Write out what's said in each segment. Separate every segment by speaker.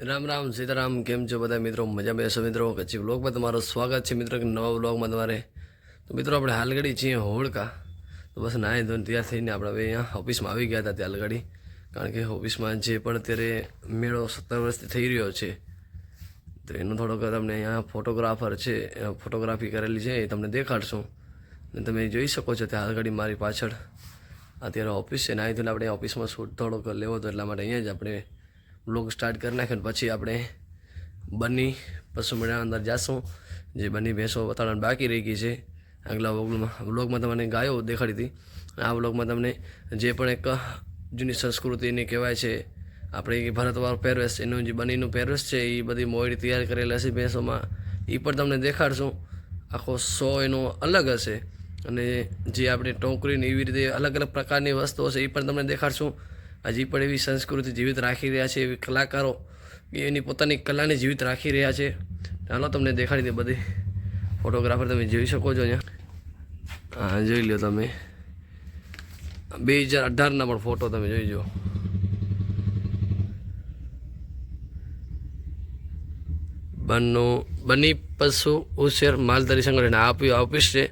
Speaker 1: રામ રામ, સીતારામ, કેમ છો બધા મિત્રો? મજા બેસો મિત્રો. કચ્છી બ્લોગમાં તમારું સ્વાગત છે મિત્રો કે નવા બ્લોગમાં તમારે. તો મિત્રો આપણે હાલગડી છીએ હોળકા તો બસ નાહી ધોઈને તૈયાર થઈને આપણે હવે અહીંયા ઓફિસમાં આવી ગયા હતા ત્યાં હાલગડી કારણ કે ઓફિસમાં જે પણ અત્યારે મેળો સત્તર વર્ષથી થઈ રહ્યો છે. તો એનો થોડોક તમને અહીંયા ફોટોગ્રાફર છે ફોટોગ્રાફી કરેલી છે, એ તમને દેખાડશું. ને તમે જોઈ શકો છો ત્યાં હાલગડી મારી પાછળ. અત્યારે ઓફિસ છે. નાહી ધોઈને આપણે ઓફિસમાં શૂટ થોડોક લેવો હતો એટલા માટે અહીંયા જ આપણે બ્લોગ સ્ટાર્ટ કરી નાખ્યો પછી આપણે બની પશુ મેળાના અંદર જાશું. જે બની ભેંસો બતાડવાની બાકી રહી ગઈ છે. આગલા બ્લોગમાં વ્લોગમાં તમને ગાયો દેખાડી હતી. આ વ્લોગમાં તમને જે પણ એક જૂની સંસ્કૃતિની કહેવાય છે, આપણે ભારતવાળો પહેરવેશ, એનું જે બનીનું પહેરવેશ છે, એ બધી મોડી તૈયાર કરેલા છે ભેંસોમાં. એ પણ તમને દેખાડશું. આખો શો એનો અલગ હશે. અને જે આપણે ટોકરીને એવી રીતે અલગ અલગ પ્રકારની વસ્તુઓ છે, એ પણ તમને દેખાડશું. હજી પણ એવી સંસ્કૃતિ જીવિત રાખી રહ્યા છે, એવી કલાકારો એની પોતાની કલાને જીવિત રાખી રહ્યા છે. ચાલો તમને દેખાડી દે બધી ફોટોગ્રાફર તમે જોઈ શકો છો અહીંયા. હા, જોઈ લો તમે. બે હજાર અઢારના પણ ફોટો તમે જોઈ જો બનનો, બની પશુ ઉછેર માલધારી સંગઠન આપ્યું આપી ઓફિસ છે.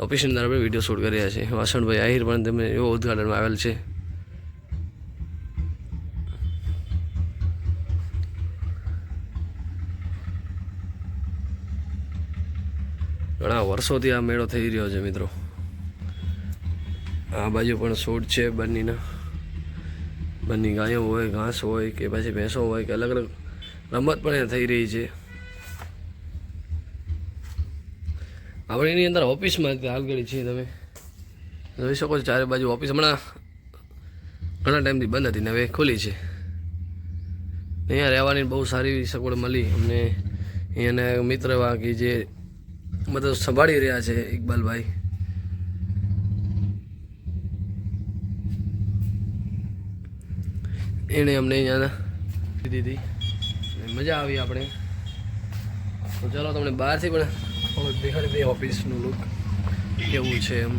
Speaker 1: ઓફિસની અંદર આપણે વીડિયો શૂટ કર્યા છે વાસણભાઈ આહિર પણ તમે એવો ઉદઘાટનમાં આવેલ છે. વર્ષોથી આ મેળો થઈ રહ્યો છે, મિત્રો. આ બાજુ પણ છોડ છે બંનીના. બંની ગાયો હોય, ઘાસ હોય કે પછી ભેંસો હોય કે અલગ અલગ રમત પણ એ થઈ રહી છે. આપણે એની અંદર ઓફિસમાં હાલગડી છીએ તમે. જોઈ શકો છો ચારે બાજુ ઓફિસ હમણાં ઘણા ટાઈમથી બંધ હતી ને હવે ખુલી છે. અહીંયા રહેવાની બહુ સારી સગવડ મળી અમને. અહીંયાના મિત્ર વાગી જે મતલબ સંભાળી રહ્યા છે, ઇકબાલભાઈ. એણે અમને અહીંયા દીધી. મજા આવી આપણે. ચાલો તમને બહારથી પણ દેખાડી દે ઓફિસનું લુક કેવું છે એમ.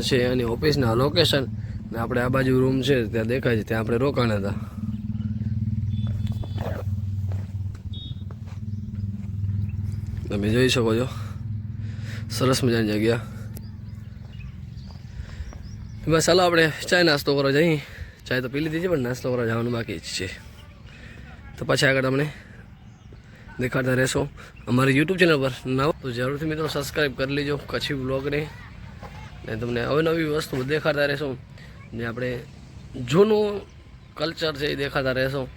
Speaker 1: છે એની ઓફિસના લોકેશન ને આપણે આ બાજુ રૂમ છે, ત્યાં દેખાય છે, ત્યાં આપણે રોકાણા હતા. તમે જોઈ શકો છો. સરસ મજાની જગ્યા. બસ ચાલો આપણે ચાય નાસ્તો કરવા જઈએ. ચાય તો પી લીધી છે, પણ નાસ્તો કરવા જવાનું બાકી જ છે. તો પછી આગળ તમને દેખાડતા રહેશો. અમારી યુટ્યુબ ચેનલ પર નવ તો જરૂરથી મિત્રો સબસ્ક્રાઈબ કરી લેજો. કચ્છી બ્લોગને ને તમને અવનવી વસ્તુ દેખાડતા રહેશો. ને આપણે જૂનું કલ્ચર છે એ દેખાતા રહેશો.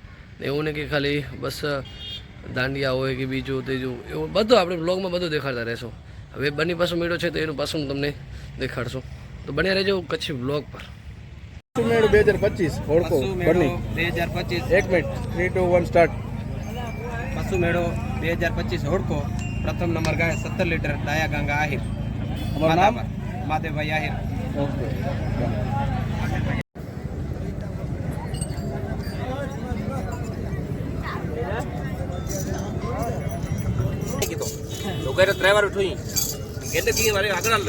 Speaker 1: એવું નહીં કે ખાલી બસ દાંડિયા હોય કે બીજું ત્રીજું એવું બધું આપણે બ્લોગમાં બધું દેખાડતા રહેશો. હવે બની પાછું મેળો છે તો એનું પાછું તમને દેખાડશું. તો બન્યા રહેજો કચ્છી બ્લોગ પર.
Speaker 2: મેળો બે હજાર પચીસ ઓળખો બની.
Speaker 3: બે હજાર પચીસ.
Speaker 2: એક minute three two one start
Speaker 3: પશુ મેળો બે હજાર પચીસ હોડકો પ્રથમ નંબર ગાય સત્તર લીટર ડાયા ગંગા આહિર.
Speaker 2: અમારું નામ.
Speaker 3: આહિર.
Speaker 2: ઓકે.
Speaker 3: લોકોએ ડ્રાઈવર ઉઠું એટલે કે મારે આગળ હાલ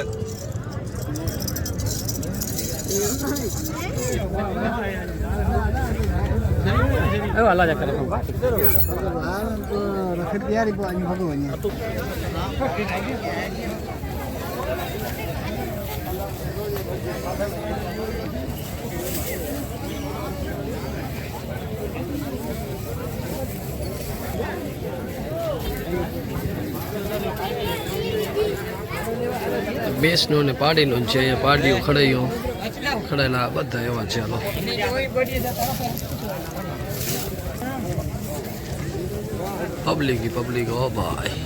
Speaker 1: બેસનું ને પાડીનું છે, અહીંયા પાડીઓ ખડાઈઓ ખડાયેલા બધા એવા છે, હાલો. પબ્લિક પબ્લિક ઓ ભાઈ.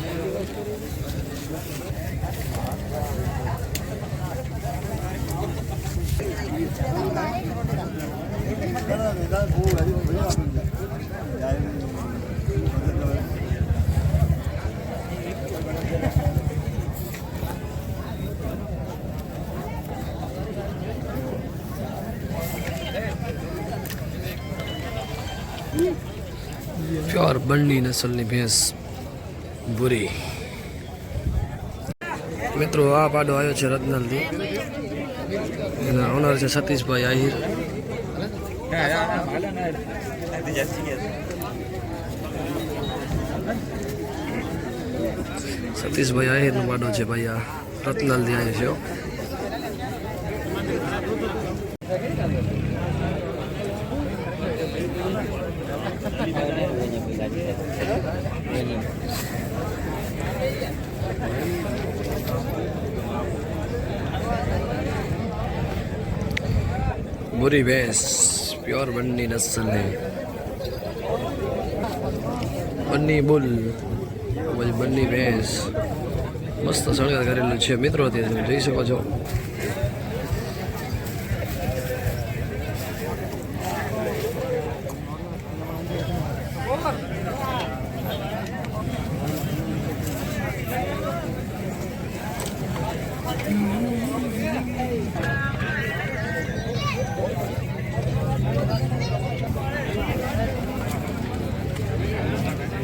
Speaker 1: પ્યોર બળની નસલની ભેંસ ભૂરી મિત્રો આ પાડો આવ્યો છે રત્નાલથી એના ઓનર છે સતીશભાઈ આહિર સતીશભાઈ આહિરનો પાડો છે ભાઈ, આ રત્નાલથી આવ્યો છે બુરી ભેંસ પ્યોર બંની નસલની બન્ની બુલ પછી બંની ભેંસ. મસ્ત શણગાર કરેલું છે. મિત્રો તે તમે જોઈ શકો છો.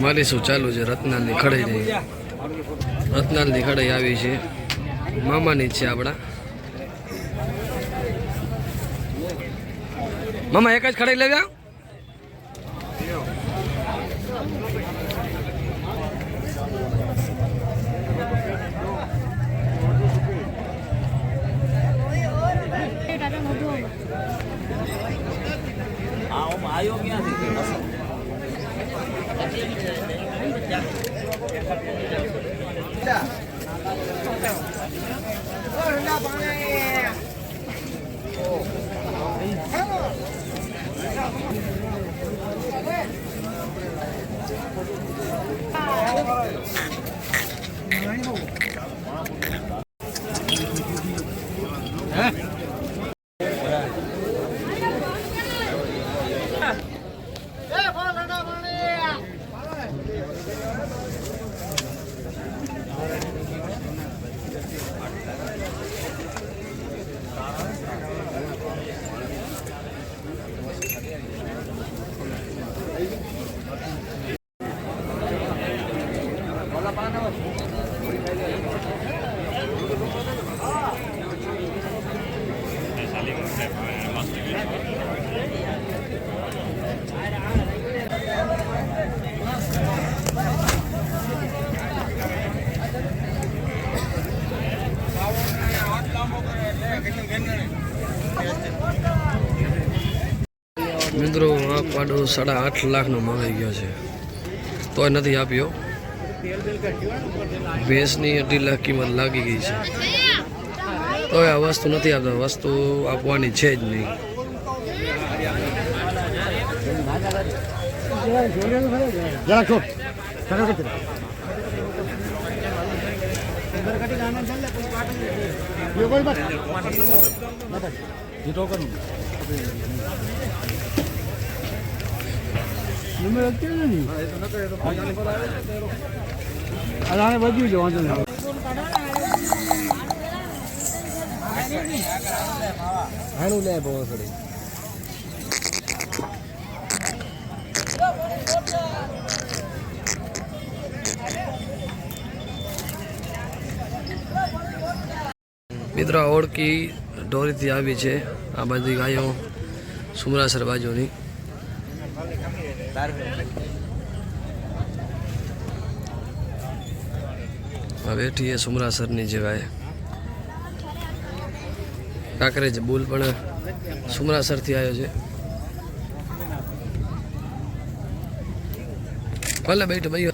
Speaker 1: મારી શું ચાલુ છે, રત્નાલની ખડાઈ રત્નાલની ખડાઈ આવી છે. મામાની છે આપણા. મામા, એક જ ખડાઈ લેવ્યા મિત્રો આ સાડા આઠ લાખનો મંગાઈ ગયો છે. તોય નથી આપ્યો. ભેંસની અઢી લાખ કિંમત લાગી ગઈ છે. તોય આ વસ્તુ નથી આપતા વસ્તુ આપવાની છે જ નહીં.
Speaker 2: બધું જ વાંધો નહીં. હાણું લે બહુ થોડી
Speaker 1: મિત્રો ઓળકી ઢોરીથી આવી છે આ બધી ગાયો સુમરાસર બાજુની. બેઠી એ સુમરાસરની જે ગાય કાંકરેજ બુલ પણ સુમરાસરથી આવ્યો છે. ભલે બેઠો ભાઈ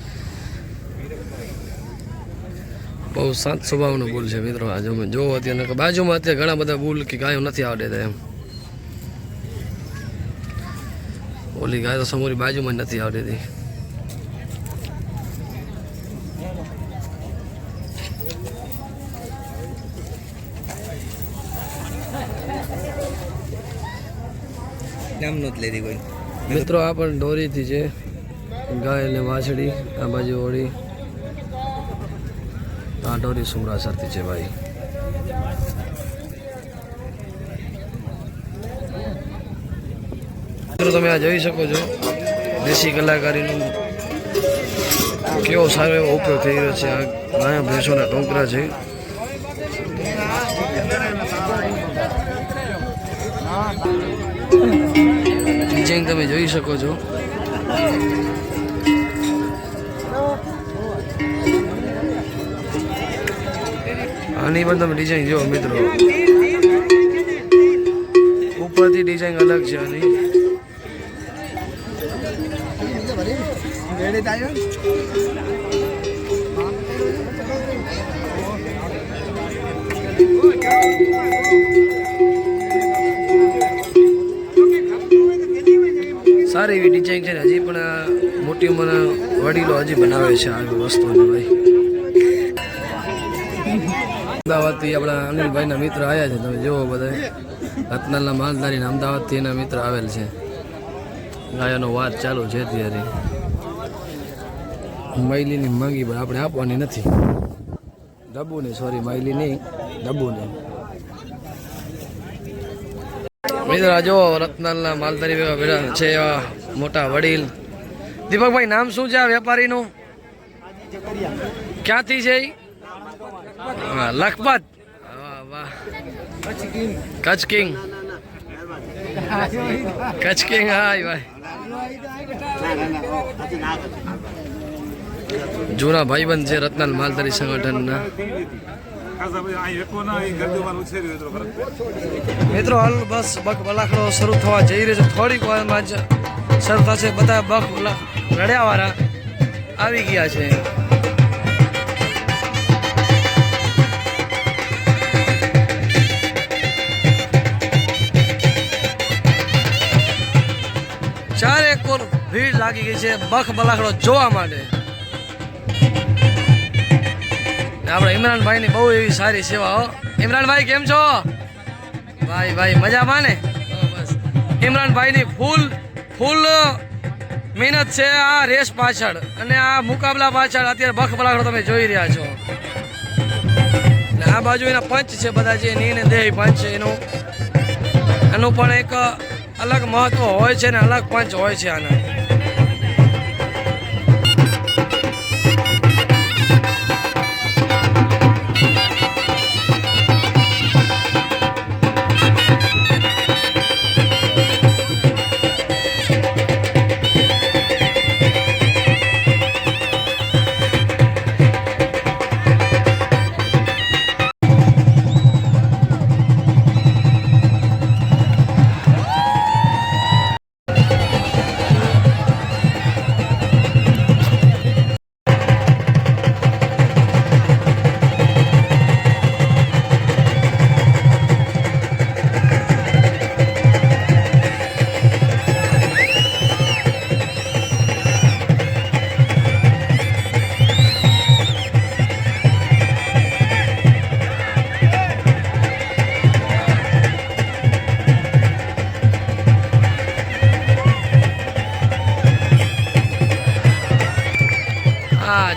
Speaker 1: બહુ શાંત સ્વભાવનો બુલ છે મિત્રો, આજે અમે જોવો અત્યારે બાજુમાં અત્યારે ઘણા બધા બુલ કે ગાયો નથી આવડે એમ. ઓલી ગાય તો સમોરી બાજુમાં નથી
Speaker 3: લેતી કોઈ.
Speaker 1: મિત્રો આ પણ દોરીથી છે. ગાય અને વાછડી આ બાજુ ઓળી. આ ડોરી સુમરાસરથી છે ભાઈ. મિત્રો, તમે આ જોઈ શકો છો. દેશી કલાકારીનું કેવો સારો એવો ઉપયોગ થઈ રહ્યો છે. આ ગાયા ભેંસોના ટોકરા છે. ડિઝાઇન તમે જોઈ શકો છો. આની પણ તમે ડિઝાઇન જો મિત્રો. ઉપરથી ડિઝાઇન અલગ છે આની. સારી એવી ડિઝાઇન છે હજી પણ મોટી ઉંમરના વડીલો હજી બનાવે છે આવી વસ્તુને ભાઈ. અમદાવાદથી આપણા અનિલભાઈના મિત્ર આવ્યા છે, તમે જુઓ બધા. રત્નાલના માલધારીને અમદાવાદથી એના મિત્ર આવેલ છે. ગાયોનો વાત ચાલુ છે ત્યારે મૈલીની માંગી પણ આપણે આપવાની નથી. ડબ્બુને સોરી માયલી નહીં ડબ્બુને. મિત્ર જો રત્નાલના માલધારી છે એવા મોટા વડીલ. દીપકભાઈ, નામ શું છે આ વેપારીનું? ક્યાંથી છે લખપત. કચ્છ કિંગ. કચ્છ કિંગ હા ભાઈ. જૂના ભાઈબંધ છે રત્નાલ માલધારી સંગઠનના. મિત્રો, હાલ બસ બક બલાખડો શરૂ થવા જઈ રહ્યો છે. થોડીક વારમાં જ શરૂ થશે. બધા બક રડ્યાવાળા આવી ગયા છે. ચારે કોર ભીડ લાગી ગઈ છે બખ બલાખડો જોવા માટે. આપણા ઇમરાનભાઈની બહુ એવી સારી સેવા, હો. ઇમરાનભાઈ, કેમ છો? ભાઈ ભાઈ, મજામાં ને? બસ ઇમરાનભાઈની ફૂલ ફૂલ મહેનત છે આ રેસ પાછળ અને આ મુકાબલા પાછળ અત્યારે બખ બલાખડો તમે જોઈ રહ્યા છો. આ બાજુ એના પંચ છે બધા જે, નીને દેહ પંચ છે એનું. એનું પણ એક અલગ મહત્વ હોય છે ને અલગ પંચ હોય છે આના.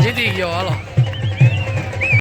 Speaker 1: હા જીતી ગયો હાલો